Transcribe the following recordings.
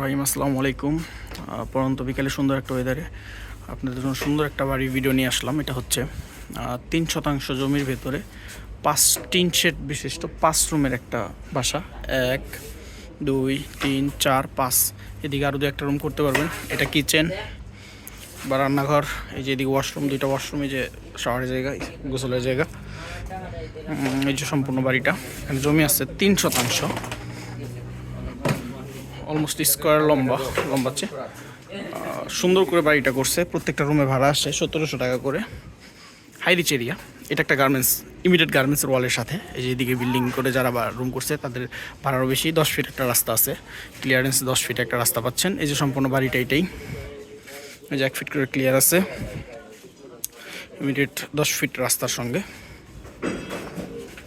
রহিম। আসসালামু আলাইকুম। পরন্ত বিকালে সুন্দর একটা ওয়েদারে আপনাদের জন্য সুন্দর একটা বাড়ির ভিডিও নিয়ে আসলাম। এটা হচ্ছে তিন শতাংশ জমির ভেতরে পাঁচ তিন শেড বিশিষ্ট, পাঁচ রুমের একটা বাসা। এক, দুই, তিন, চার, পাঁচ। এদিকে আরও দু একটা রুম করতে পারবেন। এটা কিচেন বা রান্নাঘর। এই যে এদিকে ওয়াশরুম দুইটা ওয়াশরুম এই যে শাওয়ারের জায়গা, গোসলের জায়গা। এই যে সম্পূর্ণ বাড়িটা। এখানে জমি আছে তিন শতাংশ। অলমোস্ট স্কোয়ার লম্বা লম্বা চেয়ে সুন্দর করে বাড়িটা করছে। প্রত্যেকটা রুমে ভাড়া আসে সতেরোশো টাকা করে। হাই রিচ এরিয়া এটা একটা গার্মেন্টস ইমিডিয়েট গার্মেন্টসের ওয়ালের সাথে। এই যে এদিকে বিল্ডিং করে যারা রুম করছে, তাদের ভাড়ারও বেশি। দশ ফিট একটা রাস্তা আছে। ক্লিয়ারেন্স দশ ফিট একটা রাস্তা পাচ্ছেন। এই যে সম্পূর্ণ বাড়িটা এটাই। এই যে এক ফিট করে ক্লিয়ার আছে। ইমিডিয়েট দশ ফিট রাস্তার সঙ্গে।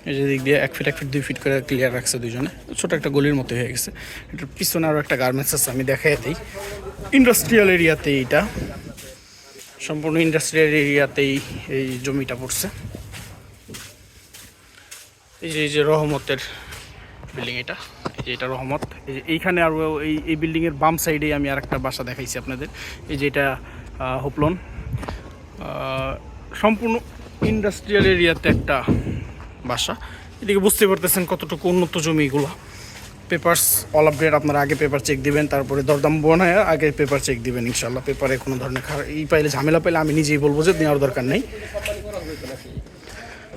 এই যে দিক দিয়ে এক ফিট এক ফিট দুই ফিট করে ক্লিয়ার রাখছে দুজনে ছোট একটা গলির মতো হয়ে গেছে। এটার পিছনে আরও একটা গার্মেন্টস আছে, আমি দেখাই দিই। ইন্ডাস্ট্রিয়াল এরিয়াতে এইটা। সম্পূর্ণ ইন্ডাস্ট্রিয়াল এরিয়াতেই এই জমিটা পড়ছে। এই যে এই যে রহমতের বিল্ডিং এটা, এই যে এটা রহমত। এই যে এইখানে আরও এই এই বিল্ডিংয়ের বাম সাইডেই আমি আর একটা বাসা দেখাইছি আপনাদের। এই যে এটা হোপলন। সম্পূর্ণ ইন্ডাস্ট্রিয়াল এরিয়াতে একটা বাসা। এদিকে বুঝতে পারতেছেন কতটুকু উন্নত জমি এগুলো পেপার্স অল আপডেট আপনারা আগে পেপার চেক দিবেন, তারপরে দরদাম বানায় আগে পেপার চেক দিবেন ইনশাল্লাহ পেপারে কোনো ধরনের খারাপ এই পাইলে ঝামেলা পাইলে আমি নিজেই বলব যে নেওয়ার দরকার নেই।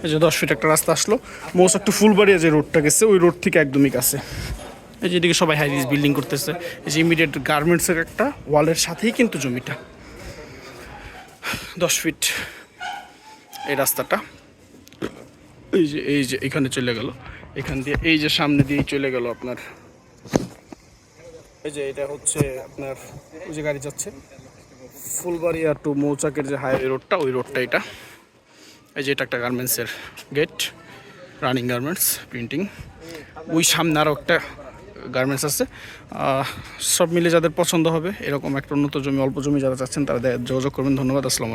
এই যে দশ ফিট একটা রাস্তা আসলো। মোস্ট একটু ফুলবাড়িয়া যে রোডটা গেছে, ওই রোড থেকে একদমই কাছে। এই যে এদিকে সবাই হাইরিস বিল্ডিং করতেছে। এই যে ইমিডিয়েট গার্মেন্টসের একটা ওয়ালের সাথেই কিন্তু জমিটা। দশ ফিট এই রাস্তাটা। এই যে এই যে, এখানে চলে গেল। এখান দিয়ে, এই যে সামনে দিয়ে চলে গেল আপনার। এই যে, এটা হচ্ছে আপনার, ওই যে গাড়ি যাচ্ছে। ফুলবাড়িয়া টু মৌচাকের যে হাইওয়ে রোডটা, ওই রোডটা এটা। এই যে, এটা একটা গার্মেন্টসের গেট, রানিং গার্মেন্টস, প্রিন্টিং। ওই সামনে আরও একটা গার্মেন্টস আছে। সব মিলে যাদের পছন্দ হবে, এরকম একটা উন্নত জমি, অল্প জমি যারা চাচ্ছেন, তারা যোগাযোগ করবেন। ধন্যবাদ, আসসালাম